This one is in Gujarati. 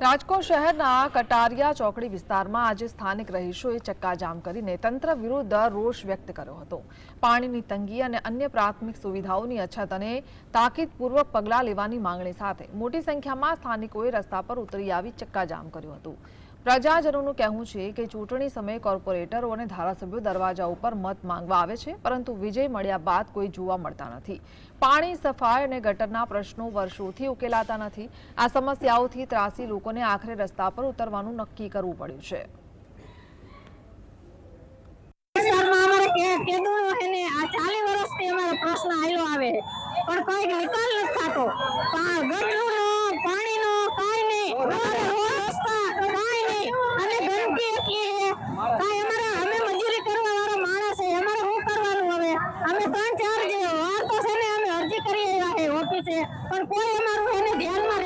રાજકોટ શહેરના કટારિયા ચોકડી વિસ્તારમાં આજે સ્થાનિક રહીશોએ ચક્કાજામ કરીને તંત્ર વિરુદ્ધ રોષ વ્યક્ત કર્યો હતો. પાણીની તંગી અને અન્ય પ્રાથમિક સુવિધાઓની અછત અને તાકીદપૂર્વક પગલાં લેવાની માંગણી સાથે મોટી સંખ્યામાં સ્થાનિકોએ રસ્તા પર ઉતરી આવી ચક્કાજામ કર્યું હતું. પ્રજાજનોનું કહેવું છે કે ચૂંટણી સમયે કોર્પોરેટરો અને ધારાસભ્યો દરવાજા ઉપર મત માંગવા આવે છે, પરંતુ વિજય મળ્યા બાદ કોઈ જોવા મળતા નથી. પાણી, સફાઈ અને ગટરના પ્રશ્નો વર્ષોથી ઉકેલાતા નથી. આ સમસ્યાઓથી ત્રાસી લોકોને આખરે રસ્તા પર ઉતરવાનું નક્કી કરવું પડ્યું છે. પણ કોઈ નિકાલ નથી થતો. કાંઈ અમારે, અમે મજૂરી કરવા વાળા માણસ છે, અમારે શું કરવાનું હવે? અમે ત્રણ ચાર વાર તો છે ને અમે અરજી કરી આવ્યા છે ઓફિસે, પણ કોઈ અમારું એને ધ્યાનમાં